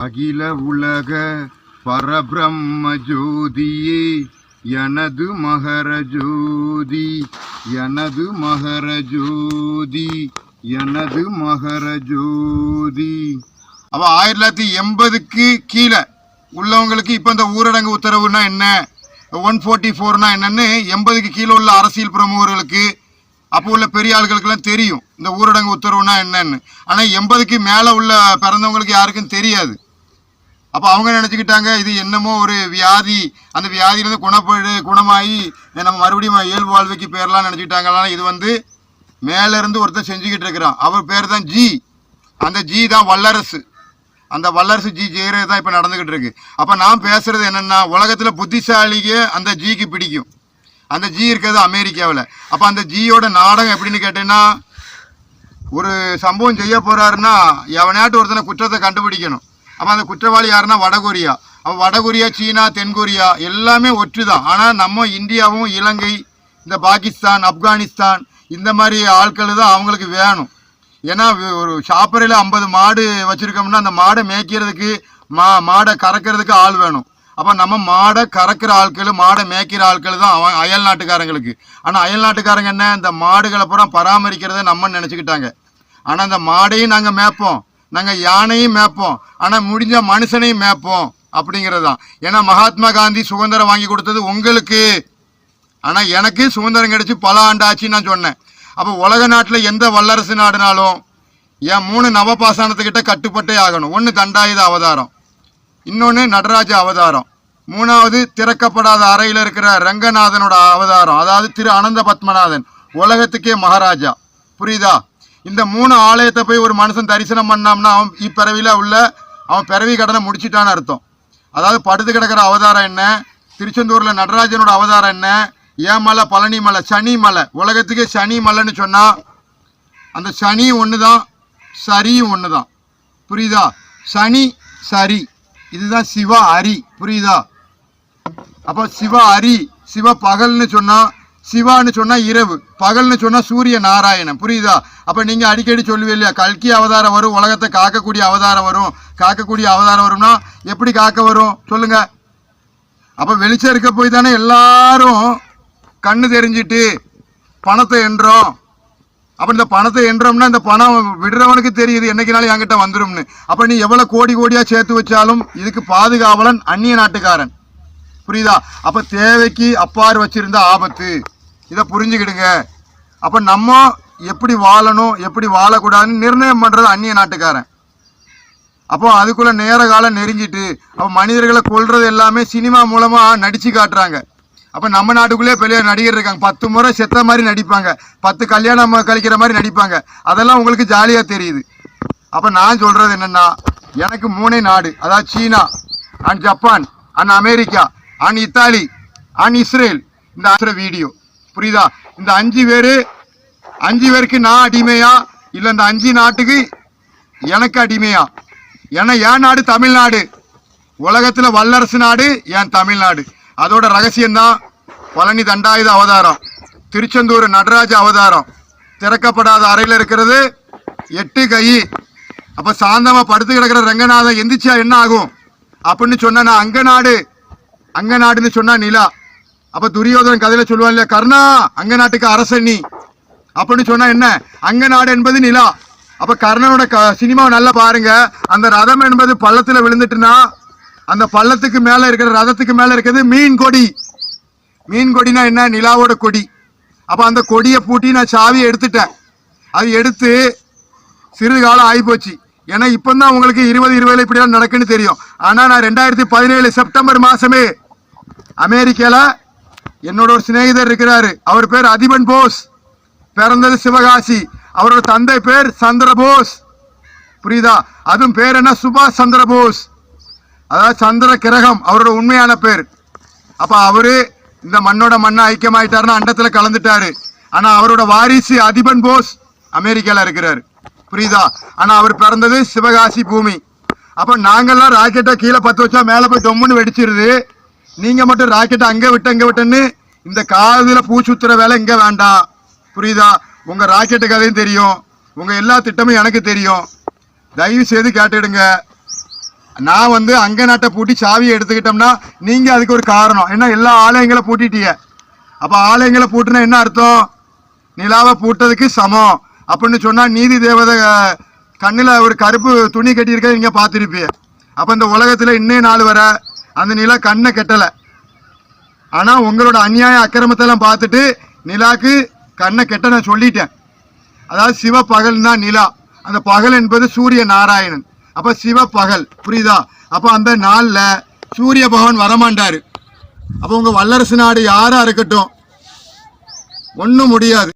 அகில உலக பரபிரம்ம ஜோதியே எனது மகர ஜோதி எனது மகர ஜோதி எனது மகர ஜோதி ஆயிரத்தி தொள்ளாயிரத்தி எண்பதுக்கு கீழே உள்ளவங்களுக்கு இப்போ இந்த ஊரடங்கு உத்தரவுனா என்ன? ஒன் ஃபோர்ட்டி ஃபோர்னா என்னன்னு எண்பதுக்கு கீழே உள்ள அரசியல் பிரமுகர்களுக்கு அப்போ உள்ள பெரிய ஆளுகளுக்கெல்லாம் தெரியும். இந்த ஊரடங்கு உத்தரவுனா என்னன்னு. ஆனால் எண்பதுக்கு மேலே உள்ள பிறந்தவங்களுக்கு யாருக்கும் தெரியாது. அப்போ அவங்க நினச்சிக்கிட்டாங்க? இது என்னமோ ஒரு வியாதி. அந்த வியாதியிலேருந்து குணப்படு குணமாகி நம்ம மறுபடியும் இயல்பு வாழ்வைக்கு பேரலாம் நினச்சிக்கிட்டாங்களா இது வந்து மேலேருந்து ஒருத்தன் செஞ்சுக்கிட்டு இருக்கிறான். அவர் பேர் தான் ஜி. அந்த ஜி தான் வல்லரசு. அந்த வல்லரசு ஜி ஜெயரே தான் இப்போ நடந்துக்கிட்டு இருக்கு. அப்போ நான் பேசுறது என்னென்னா உலகத்தில் புத்திசாலிக்கு அந்த ஜிக்கு பிடிக்கும். அந்த ஜி இருக்கிறது அமெரிக்காவில். அப்போ அந்த ஜியோட நாடகம் எப்படின்னு கேட்டேன்னா ஒரு சம்பவம் செய்ய போறாருன்னா எவனையாட்டு ஒருத்தனை குற்றத்தை கண்டுபிடிக்கணும். அப்போ அந்த குற்றவாளி யாருன்னா வடகொரியா. அப்போ வடகொரியா சீனா தென்கொரியா எல்லாமே ஒற்று தான் ஆனால் நம்ம இந்தியாவும் இலங்கை இந்த பாகிஸ்தான் ஆப்கானிஸ்தான் இந்த மாதிரி ஆட்கள் தான் அவங்களுக்கு வேணும். ஏன்னா ஒரு ஷாப்பரையில் ஐம்பது மாடு வச்சுருக்கோம்னா அந்த மாடை மேய்க்கிறதுக்கு மா மாடை கறக்கிறதுக்கு ஆள் வேணும். அப்போ நம்ம மாடை கறக்கிற ஆட்கள் மாடை மேய்க்கிற ஆட்கள் தான் அவன் அயல் நாட்டுக்காரங்களுக்கு. ஆனால் அயல் நாட்டுக்காரங்க என்ன இந்த மாடுகளை பூரா பராமரிக்கிறத நம்ம நினச்சிக்கிட்டாங்க. ஆனால் அந்த மாடையும் நாங்கள் மேய்ப்போம். நாங்கள் யானையும் மேய்ப்போம். ஆனால் முடிஞ்ச மனுஷனையும் மேய்ப்போம். அப்படிங்கிறது தான் ஏன்னா மகாத்மா காந்தி சுதந்திரம் வாங்கி கொடுத்தது உங்களுக்கு. ஆனால் எனக்கு சுதந்திரம் கிடைச்சி பல ஆண்டாச்சுன்னு நான் சொன்னேன். அப்போ உலக நாட்டில் எந்த வல்லரசு நாடுனாலும் என் மூணு நவபாசானத்துக்கிட்ட கட்டுப்பட்டே ஆகணும். ஒன்று தண்டாயுத அவதாரம். இன்னொன்று நடராஜ அவதாரம். மூணாவது திறக்கப்படாத அறையில் இருக்கிற ரங்கநாதனோட அவதாரம். அதாவது திரு அனந்த பத்மநாதன் உலகத்துக்கே மகாராஜா. புரியுதா? இந்த மூணு ஆலயத்தை போய் ஒரு மனுஷன் தரிசனம் பண்ணாம்னா அவன் இப்பிறவியில் உள்ள அவன் பிறவி கடனை முடிச்சிட்டான்னு அர்த்தம். அதாவது படுத்து கிடக்கிற அவதாரம் என்ன? திருச்செந்தூரில் நடராஜனோட அவதாரம் என்ன? ஏன் மலை பழனி மலை சனி மலை உலகத்துக்கே சனி மலைன்னு சொன்னால் அந்த சனி ஒன்று தான் சரியும் ஒன்று தான் புரியுதா? சனி சரி. இதுதான் சிவ அரி. புரியுதா? அப்போ சிவ அரி சிவ பகல்னு சொன்னால் சிவான்னு சொன்னா இரவு பகல்னு சொன்னா சூரிய நாராயணன் புரியுதா? அப்ப நீங்க அடிக்கடி சொல்லுவே இல்லையா கல்கி அவதாரம் வரும் உலகத்தை காக்கக்கூடிய அவதாரம் வரும். காக்கக்கூடிய அவதாரம் வரும்னா எப்படி காக்க வரும்? சொல்லுங்க. அப்ப வெளிச்சம் இருக்க போய் தானே எல்லாரும் கண்ணு தெரிஞ்சிட்டு பணத்தை என்றோம். அப்ப இந்த பணத்தை என்றோம்னா இந்த பணம் விடுறவனுக்கு தெரியுது என்னைக்குனாலும் என்கிட்ட வந்துரும்னு. அப்ப நீ எவ்வளவு கோடி கோடியா சேர்த்து வச்சாலும் இதுக்கு பாதுகாவலன் அந்நிய நாட்டுக்காரன். புரியுதா? அப்ப தேவைக்கு அப்பாறு வச்சிருந்த ஆபத்து. இதை புரிஞ்சுக்கிடுங்க. அப்ப நம்ம எப்படி வாழணும் எப்படி வாழக்கூடாதுன்னு நிர்ணயம் பண்றது அந்நிய நாட்டுக்காரன். அப்போ அதுக்குள்ள நேர காலம் நெறிஞ்சிட்டு அப்போ மனிதர்களை கொல்றது எல்லாமே சினிமா மூலமா நடிச்சு காட்டுறாங்க. அப்போ நம்ம நாட்டுக்குள்ளே பெரிய நடிகர் இருக்காங்க. பத்து முறை செத்த மாதிரி நடிப்பாங்க. பத்து கல்யாணம் கழிக்கிற மாதிரி நடிப்பாங்க. அதெல்லாம் உங்களுக்கு ஜாலியாக தெரியுது. அப்போ நான் சொல்கிறது என்னென்னா எனக்கு மூணே நாடு. அதாவது China and Japan and America. And Italy and Israel. இந்த வீடியோ. புரியுதா? இந்த அஞ்சு பேர் அஞ்சு பேருக்கு நான் அடிமையா? இல்லை இந்த அஞ்சு நாட்டுக்கு எனக்கு அடிமையா? ஏன்னா என் நாடு தமிழ்நாடு. உலகத்தில் வல்லரசு நாடு என் தமிழ்நாடு. அதோட ரகசியம்தான் பழனி தண்டாயுத அவதாரம். திருச்செந்தூர் நடராஜ அவதாரம். திறக்கப்படாத அறையில் இருக்கிறது எட்டு கை. அப்போ சாந்தமாக படுத்து கிடக்கிற ரங்கநாதன் எந்திரிச்சா என்ன ஆகும்? அப்படின்னு சொன்னா நான் அங்க நாடு. அங்க நாடுன்னு சொன்னா நிலா. அப்ப துரியோதனன் கதையில சொல்லுவான் இல்லையா கர்ணா அங்க நாட்டுக்கு அரசன் நீ. அப்படின்னு சொன்னா என்ன? அங்க நாடு என்பது நிலா. அப்ப கர்ணனோட க சினிமாவை நல்லா பாருங்க. அந்த ரதம் என்பது பள்ளத்துல விழுந்துட்டுனா அந்த பள்ளத்துக்கு மேல இருக்கிற ரதத்துக்கு மேல இருக்கிறது மீன் கொடி. மீன் கொடினா என்ன? நிலாவோட கொடி. அப்ப அந்த கொடியை பூட்டி நான் சாவியை எடுத்துட்டேன். அது எடுத்து சிறிது காலம் ஆகிப்போச்சு. ஏன்னா இப்போ தான் உங்களுக்கு இருபது இருபதுல இப்படிலாம் நடக்குன்னு தெரியும். ஆனால் நான் ரெண்டாயிரத்தி பதினேழு செப்டம்பர் மாசமே அமெரிக்கால என்னோட ஒரு சிநேகிதர் இருக்கிறாரு. அவர் பேர் அதிபன் போஸ். பிறந்தது சிவகாசி. அவரோட தந்தை பேர் சந்திர போஸ். புரியுதா? அதுவும் பேர் என்ன? சுபாஷ் சந்திர போஸ். அதாவது சந்திர கிரகம் அவரோட உண்மையான பேர். அப்ப அவரு இந்த மண்ணோட மண்ணை ஐக்கியமாயிட்டாருன்னா அண்டத்துல கலந்துட்டாரு. ஆனா அவரோட வாரிசு அதிபன் போஸ் அமெரிக்கால இருக்கிறாரு. புரியுதா? ஆனா அவர் பிறந்தது சிவகாசி பூமி. அப்ப நாங்கெல்லாம் ராக்கெட்டை கீழே பத்து வச்சா மேல போய் டொம்முன்னு வெடிச்சிருது. நீங்க மட்டும் ராக்கெட்டை அங்க விட்டு அங்க விட்டுன்னு இந்த காதுல பூ சுத்துற வேலை இங்க வேண்டாம். புரியுதா? உங்க ராக்கெட்டு கதையும் தெரியும். உங்க எல்லா திட்டமும் எனக்கு தெரியும். தயவு செய்து கேட்டுடுங்க. நான் வந்து அங்க நாட்டை பூட்டி சாவியை எடுத்துக்கிட்டோம்னா நீங்க அதுக்கு ஒரு காரணம். ஏன்னா எல்லா ஆலயங்களை பூட்டிட்டிய. அப்ப ஆலயங்களை பூட்டினா என்ன அர்த்தம்? நிலாவை பூட்டதுக்கு சமம். அப்படின்னு சொன்னா நீதி தேவதை கண்ணில் ஒரு கருப்பு துணி கட்டியிருக்க நீங்க பார்த்துருப்பீங்க. அப்ப இந்த உலகத்துல இன்னே நாள் வர அந்த நிலா கண்ணை கெட்டல. ஆனா உங்களோட அநியாய அக்கிரமத்தெல்லாம் பார்த்துட்டு நிலாக்கு கண்ணை கெட்ட நான் சொல்லிட்டேன். அதாவது சிவ பகல் தான் நிலா. அந்த பகல் என்பது சூரிய நாராயணன். அப்ப சிவ பகல் புரியுதா? அப்ப அந்த நாள்ல சூரிய பகவான் வரமாட்டாரு. அப்ப உங்க வல்லரசு நாடு யாரா இருக்கட்டும். ஒன்றும் முடியாது.